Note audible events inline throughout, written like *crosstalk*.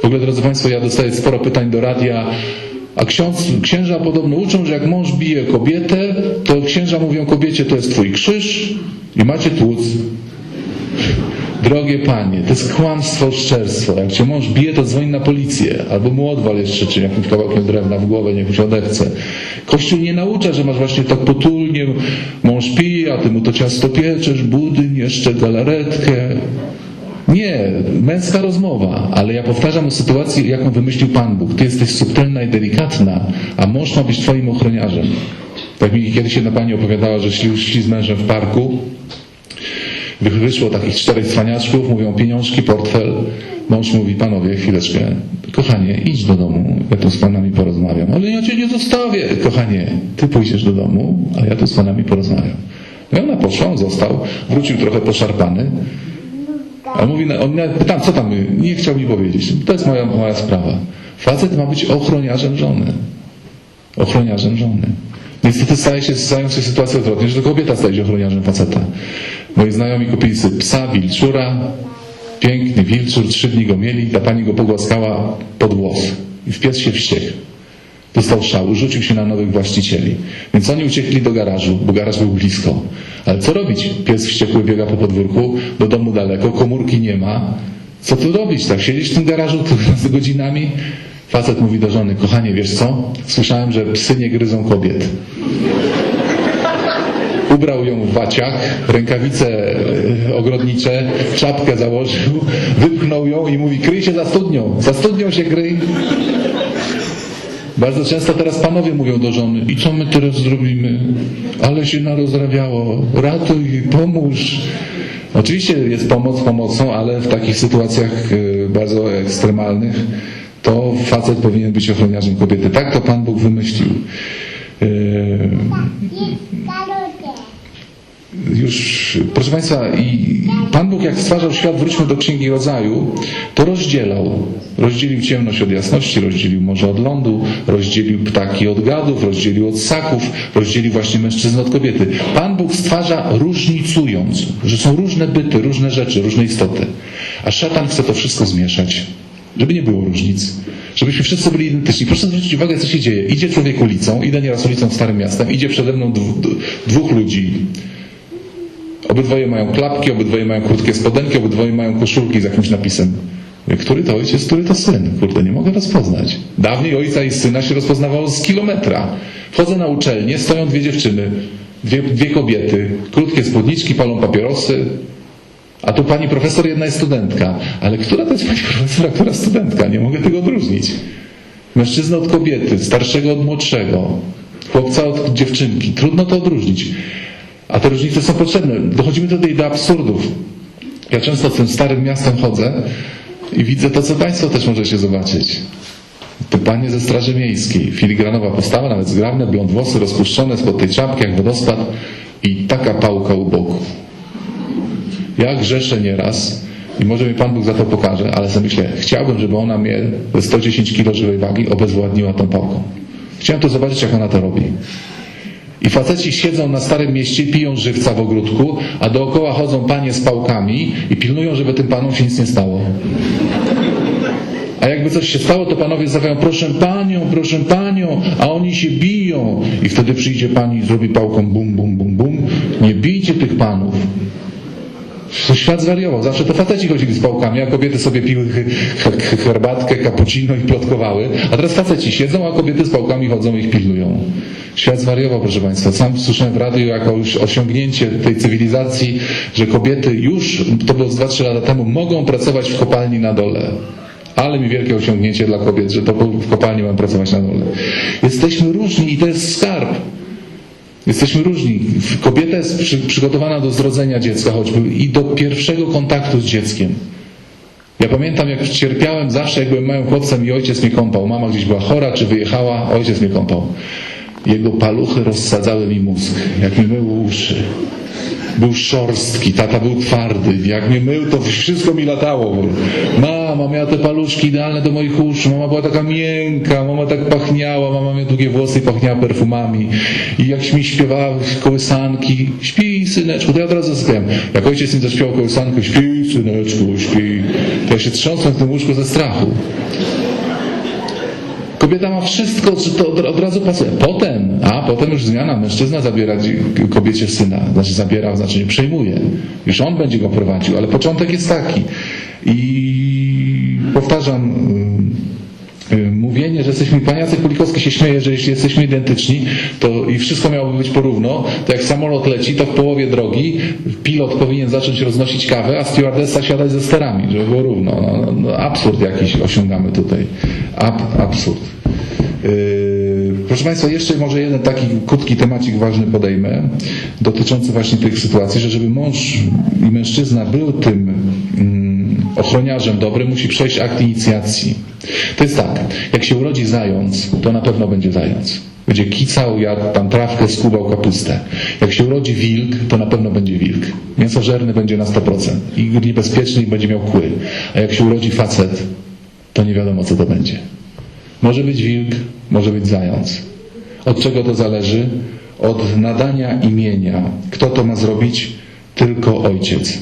W ogóle, drodzy Państwo, ja dostaję sporo pytań do radia, a ksiądz, księża podobno uczą, że jak mąż bije kobietę, to księża mówią kobiecie, to jest twój krzyż i macie tłuc. Drogie panie, to jest kłamstwo, szczerstwo. Jak cię mąż bije, to dzwoń na policję. Albo mu odwal jeszcze, czy jakimś kawałkiem drewna w głowę, niech się odechce. Kościół nie naucza, że masz właśnie tak potulnie, mąż pije, a ty mu to ciasto pieczesz, budyń, jeszcze galaretkę. Nie, męska rozmowa, ale ja powtarzam o sytuacji, jaką wymyślił Pan Bóg. Ty jesteś subtelna i delikatna, a mąż ma być twoim ochroniarzem. Tak mi kiedyś jedna pani opowiadała, że szli, szli z mężem w parku, Wy- Wyszło takich czterech cwaniaczków, mówią pieniążki, portfel. Mąż mówi, panowie, chwileczkę, kochanie, idź do domu, ja tu z panami porozmawiam. Ale ja cię nie zostawię. Kochanie, ty pójdziesz do domu, a ja tu z panami porozmawiam. No i ona poszła, on został, wrócił trochę poszarpany. A mówi, on nawet pytam, co tam, nie chciał mi powiedzieć. To jest moja, moja sprawa. Facet ma być ochroniarzem żony. Ochroniarzem żony. Niestety staje się, stają się sytuacje odwrotnie, że to kobieta staje się ochroniarzem faceta. Moi znajomi kupili sobie psa, wilczura, piękny wilczur, trzy dni go mieli, ta pani go pogłaskała pod włos i w pies się wściekł. Dostał szału, rzucił się na nowych właścicieli. Więc oni uciekli do garażu, bo garaż był blisko. Ale co robić? Pies wściekły biega po podwórku, do domu daleko, komórki nie ma. Co tu robić? Tak siedzieć w tym garażu *laughs* z godzinami? Facet mówi do żony, kochanie, wiesz co? Słyszałem, że psy nie gryzą kobiet. Ubrał ją w waciach, rękawice e, ogrodnicze, czapkę założył, wypchnął ją i mówi, kryj się za studnią, za studnią się kryj. Bardzo często teraz panowie mówią do żony, i co my teraz zrobimy? Ale się narozrabiało, ratuj, pomóż. Oczywiście jest pomoc pomocą, ale w takich sytuacjach e, bardzo ekstremalnych to facet powinien być ochroniarzem kobiety. Tak to Pan Bóg wymyślił. E, już, proszę Państwa, i Pan Bóg jak stwarzał świat, wróćmy do Księgi Rodzaju, to rozdzielał. Rozdzielił ciemność od jasności, rozdzielił morze od lądu, rozdzielił ptaki od gadów, rozdzielił od ssaków, rozdzielił właśnie mężczyznę od kobiety. Pan Bóg stwarza różnicując, że są różne byty, różne rzeczy, różne istoty. A szatan chce to wszystko zmieszać, żeby nie było różnic. Żebyśmy wszyscy byli identyczni. Proszę zwrócić uwagę, co się dzieje. Idzie człowiek ulicą, idę nieraz ulicą Starym Miastem, idzie przede mną dwóch ludzi. Obydwoje mają klapki, obydwoje mają krótkie spodenki, obydwoje mają koszulki z jakimś napisem. Który to ojciec, który to syn? Kurde, nie mogę rozpoznać. Dawniej ojca i syna się rozpoznawało z kilometra. Wchodzę na uczelnię, stoją dwie dziewczyny, dwie, dwie kobiety, krótkie spódniczki, palą papierosy. A tu pani profesor, jedna jest studentka. Ale która to jest pani *laughs* profesor, a która studentka? Nie mogę tego odróżnić. Mężczyzna od kobiety, starszego od młodszego, chłopca od dziewczynki. Trudno to odróżnić. A te różnice są potrzebne. Dochodzimy tutaj do absurdów. Ja często tym starym miastem chodzę i widzę to, co Państwo też możecie zobaczyć. Te panie ze Straży Miejskiej, filigranowa postawa, nawet zgrabne, blond włosy rozpuszczone spod tej czapki jak wodospad i taka pałka u boku. Ja grzeszę nieraz i może mi Pan Bóg za to pokaże, ale sobie myślę, chciałbym, żeby ona mnie ze 110 kg żywej wagi obezwładniła tą pałką. Chciałem to zobaczyć, jak ona to robi. I faceci siedzą na Starym Mieście, piją żywca w ogródku, a dookoła chodzą panie z pałkami i pilnują, żeby tym panom się nic nie stało. A jakby coś się stało, to panowie zawiają, proszę panią, proszę panią, a oni się biją. I wtedy przyjdzie pani i zrobi pałką bum, bum, bum, bum. Nie bijcie tych panów. To świat zwariował. Zawsze to faceci chodzili z pałkami, a kobiety sobie piły herbatkę, cappuccino i plotkowały. A teraz faceci siedzą, a kobiety z pałkami chodzą i ich pilnują. Świat zwariował, proszę Państwa. Sam słyszałem w radiu jako już osiągnięcie tej cywilizacji, że kobiety już, to było z 2-3 lata temu, mogą pracować w kopalni na dole. Ale mi wielkie osiągnięcie dla kobiet, że to w kopalni mam pracować na dole. Jesteśmy różni i to jest skarb. Jesteśmy różni. Kobieta jest przy, przygotowana do zrodzenia dziecka choćby i do pierwszego kontaktu z dzieckiem. Ja pamiętam, jak cierpiałem zawsze, jak byłem małym chłopcem i ojciec mnie kąpał. Mama gdzieś była chora, czy wyjechała, ojciec mnie kąpał. Jego paluchy rozsadzały mi mózg, jak mi myły uszy. Był szorstki, tata był twardy. Jak mnie mył, to wszystko mi latało. Mama miała te paluszki idealne do moich uszu. Mama była taka miękka, mama tak pachniała. Mama miała długie włosy i pachniała perfumami. I jak mi śpiewała kołysanki, śpi syneczku, to ja od razu zasypiałem. Jak ojciec mi zaśpiewał kołysankę, śpi syneczku, śpi. to ja się trząsłem w tym łóżku ze strachu. Kobieta ma wszystko, czy to od, od razu pasuje. Potem, a potem już zmiana, mężczyzna zabiera kobiecie syna, znaczy zabiera, znaczy nie przejmuje. Już on będzie go prowadził, ale początek jest taki. I powtarzam, y, y, mówienie, że jesteśmy, pan Jacek Kulikowski się śmieje, że jeśli jesteśmy identyczni, to i wszystko miałoby być porówno, to jak samolot leci, to w połowie drogi pilot powinien zacząć roznosić kawę, a stewardessa siadać ze sterami, żeby było równo. No, no, no, absurd jakiś osiągamy tutaj. Ab, absurd. Yy, Proszę Państwa, jeszcze może jeden taki krótki temacik ważny podejmę, dotyczący właśnie tych sytuacji, że żeby mąż i mężczyzna był tym mm, ochroniarzem dobrym, musi przejść akt inicjacji. To jest tak, jak się urodzi zając, to na pewno będzie zając. Będzie kicał, jadł tam trawkę, skubał kapustę. Jak się urodzi wilk, to na pewno będzie wilk. Mięsożerny będzie na 100% i niebezpieczny i będzie miał kły. A jak się urodzi facet, to nie wiadomo co to będzie. Może być wilk, może być zając. Od czego to zależy? Od nadania imienia. Kto to ma zrobić? Tylko ojciec.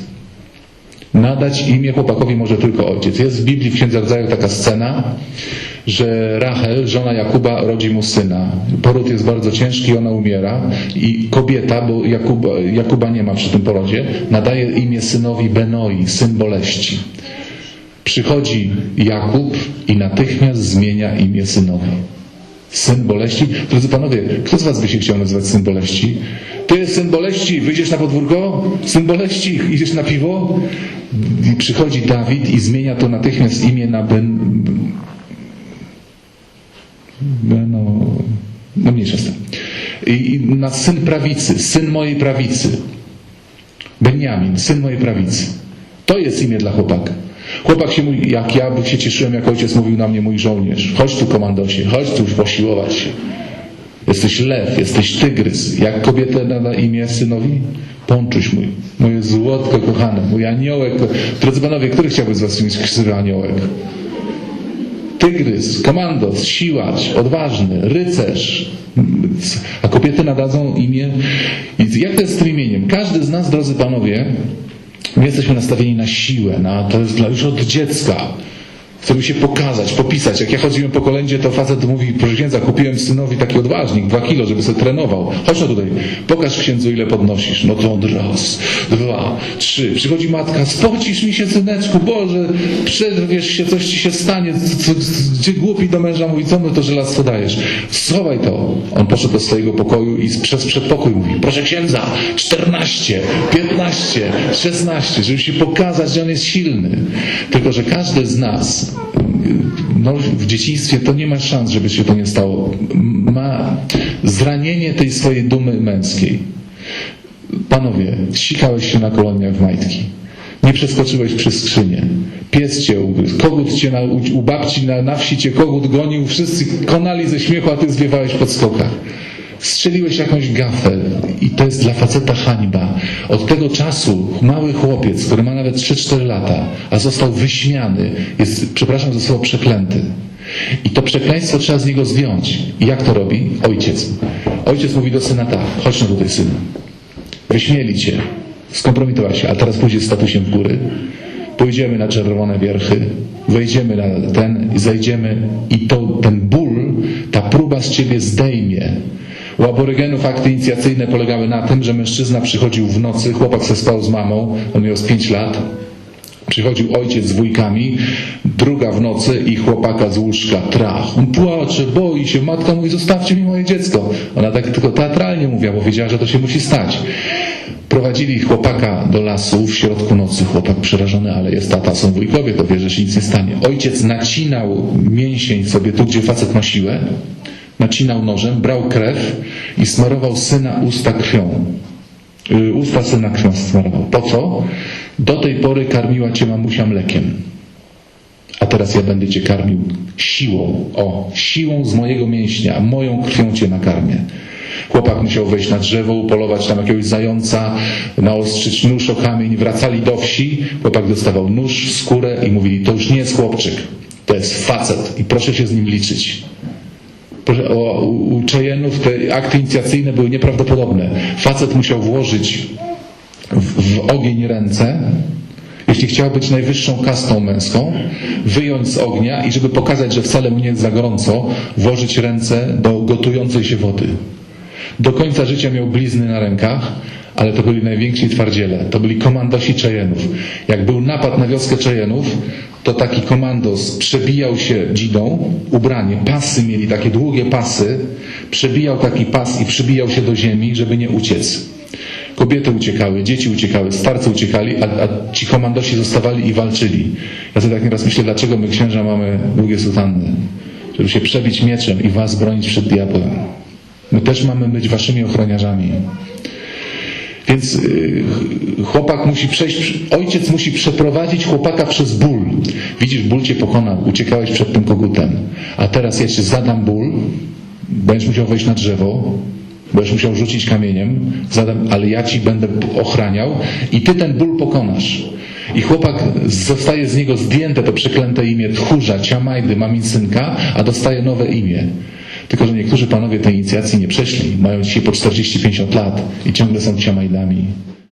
Nadać imię chłopakowi może tylko ojciec. Jest w Biblii w Księdze Rodzaju taka scena, że Rachel, żona Jakuba, rodzi mu syna. Poród jest bardzo ciężki, ona umiera i kobieta, bo Jakuba, Jakuba nie ma przy tym porodzie, nadaje imię synowi Benoi, syn boleści. Przychodzi Jakub i natychmiast zmienia imię synowi. Syn boleści? Drodzy panowie, kto z was by się chciał nazywać syn boleści? Ty, syn boleści, wyjdziesz na podwórko? Syn boleści, idziesz na piwo? I przychodzi Dawid i zmienia to natychmiast imię na Ben... Beno... No mniejsza z i na syn prawicy, syn mojej prawicy. Benjamin, syn mojej prawicy. To jest imię dla chłopaka. Chłopak się mówi, jak ja by się cieszyłem, jak ojciec mówił na mnie mój żołnierz. Chodź tu, komandosie, chodź tu posiłować się. Jesteś lew, jesteś tygrys. Jak kobietę nada imię synowi? Pączuś mój, moje złotko kochane, mój aniołek. Drodzy panowie, który chciałby z was mieć aniołek? Tygrys, komandos, siłacz, odważny, rycerz. A kobiety nadadzą imię. I jak to jest z tym imieniem? Każdy z nas, drodzy panowie, my jesteśmy nastawieni na siłę, na, to jest dla, już od dziecka. Chcemy się pokazać, popisać. Jak ja chodziłem po kolędzie, to facet mówi, proszę księdza, kupiłem synowi taki odważnik, dwa kilo, żeby sobie trenował. Chodź tutaj, pokaż księdzu, ile podnosisz. No to on raz, dwa, trzy. Przychodzi matka, spocisz mi się, syneczku, Boże, przerwiesz się, coś ci się stanie. Gdzie głupi do męża mówi, co my to żelastwo dajesz? Schowaj to. On poszedł do swojego pokoju i przez przedpokój mówi, proszę księdza, 14, 15, 16, żeby się pokazać, że on jest silny. Tylko, że każdy z nas no, w dzieciństwie to nie ma szans, żeby się to nie stało. Ma zranienie tej swojej dumy męskiej. Panowie, sikałeś się na koloniach w majtki. Nie przeskoczyłeś przez skrzynię. Pies cię. Kogut cię na, u, babci na, na wsi cię kogut gonił. Wszyscy konali ze śmiechu, a ty zwiewałeś pod skokach. Strzeliłeś jakąś gafę to jest dla faceta hańba. Od tego czasu mały chłopiec, który ma nawet 3-4 lata, a został wyśmiany, jest, przepraszam za słowo, przeklęty. I to przekleństwo trzeba z niego zdjąć. I jak to robi? Ojciec. Ojciec mówi do syna tak, chodź no tutaj synu. Wyśmieli cię, skompromitowałeś się, a teraz pójdziesz z statusem w góry. Pójdziemy na czerwone wierchy, wejdziemy na ten i zajdziemy i to, ten ból, ta próba z ciebie zdejmie. U aborygenów akty inicjacyjne polegały na tym, że mężczyzna przychodził w nocy, chłopak se spał z mamą, on miał z 5 lat, Przychodził ojciec z wujkami, druga w nocy i chłopaka z łóżka trach. On płacze, boi się, matka mówi, zostawcie mi moje dziecko. Ona tak tylko teatralnie mówiła, bo wiedziała, że to się musi stać. Prowadzili chłopaka do lasu w środku nocy. Chłopak przerażony, ale jest tata, są wujkowie, to wie, że się nic nie stanie. Ojciec nacinał mięsień sobie tu, gdzie facet ma siłę, nacinał nożem, brał krew i smarował syna usta krwią. Y, Usta syna krwią smarował. Po co? Do tej pory karmiła cię mamusia mlekiem. A teraz ja będę cię karmił siłą. O, siłą z mojego mięśnia, moją krwią cię nakarmię. Chłopak musiał wejść na drzewo, upolować tam jakiegoś zająca, naostrzyć nóż o kamień, wracali do wsi, chłopak dostawał nóż w skórę i mówili, to już nie jest chłopczyk, to jest facet i proszę się z nim liczyć. U, Cheyenne'ów te akty inicjacyjne były nieprawdopodobne. Facet musiał włożyć w, w ogień ręce jeśli chciał być najwyższą kastą męską, wyjąć z ognia i żeby pokazać, że wcale mu nie jest za gorąco, włożyć ręce do gotującej się wody. Do końca życia miał blizny na rękach, ale to byli najwięksi twardziele. To byli komandosi Czejenów. Jak był napad na wioskę Czejenów, to taki komandos przebijał się dzidą, ubranie, pasy mieli takie długie pasy, przebijał taki pas i przybijał się do ziemi, żeby nie uciec. Kobiety uciekały, dzieci uciekały, starcy uciekali, a, a ci komandosi zostawali i walczyli. Ja sobie tak nieraz myślę, dlaczego my księża mamy długie sutanny? Żeby się przebić mieczem i was bronić przed diabłem. My też mamy być waszymi ochroniarzami. Więc y, chłopak musi przejść, ojciec musi przeprowadzić chłopaka przez ból. Widzisz, ból cię pokonał, uciekałeś przed tym kogutem. A teraz ci zadam ból, będziesz musiał wejść na drzewo, będziesz musiał rzucić kamieniem, zadam, ale ja ci będę ochraniał i ty ten ból pokonasz. I chłopak zostaje z niego zdjęte to przeklęte imię tchórza, ciamajdy, maminsynka, a dostaje nowe imię. Tylko, że niektórzy panowie tej inicjacji nie przeszli. Mają dzisiaj po 40-50 lat i ciągle są ciamajdami.